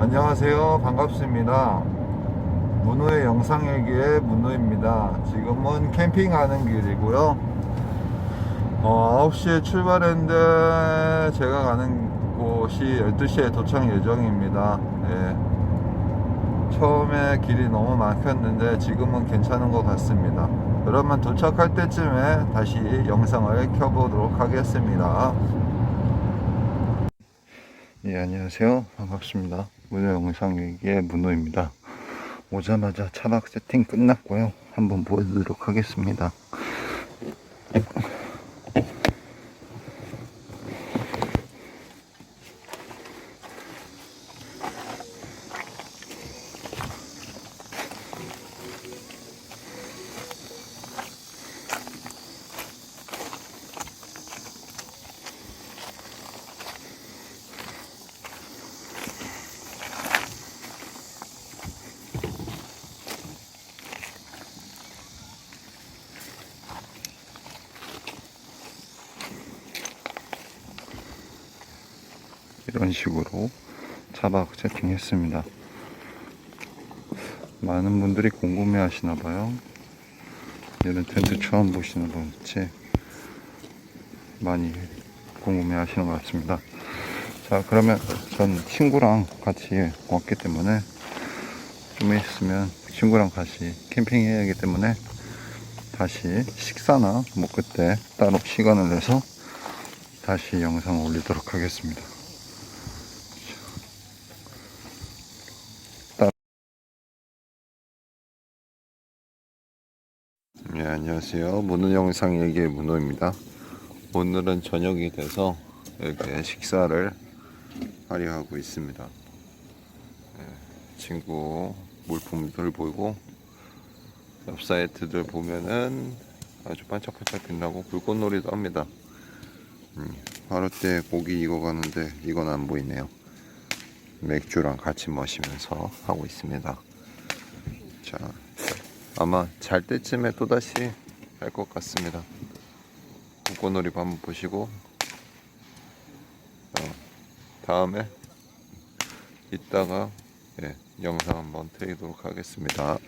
안녕하세요. 반갑습니다. 문우의 영상일기의 문우입니다. 지금은 캠핑하는 길이고요. 어, 9시에 출발했는데 제가 가는 곳이 12시에 도착 예정입니다. 예. 처음에 길이 너무 막혔는데 지금은 괜찮은 것 같습니다. 그러면 도착할 때쯤에 다시 영상을 켜보도록 하겠습니다. 예, 안녕하세요. 반갑습니다. 문어 영상일기의 문호입니다. 오자마자 차박 세팅 끝났고요. 한번 보여드리도록 하겠습니다. 이런 식으로 차박 세팅했습니다. 많은 분들이 궁금해 하시나 봐요. 이런 텐트 처음 보시는 분치 많이 궁금해 하시는 것 같습니다. 자, 그러면 전 친구랑 같이 왔기 때문에 좀 있으면 친구랑 같이 캠핑 해야 하기 때문에 다시 식사나 뭐 그때 따로 시간을 내서 다시 영상 올리도록 하겠습니다. 네, 안녕하세요. 문호 영상 얘기의 문호입니다. 오늘은 저녁이 돼서 이렇게 식사를 하려 하고 있습니다. 네, 친구 물품들 보이고 옆 사이트들 보면은 아주 반짝반짝 빛나고 불꽃놀이도 합니다. 음, 하루 때 고기 익어가는데 이건 안 보이네요. 맥주랑 같이 마시면서 하고 있습니다. 자, 아마 잘 때쯤에 또다시 할 것 같습니다. 불꽃놀이 한번 보시고 어, 다음에 이따가 예, 영상 한번 트이도록 하겠습니다.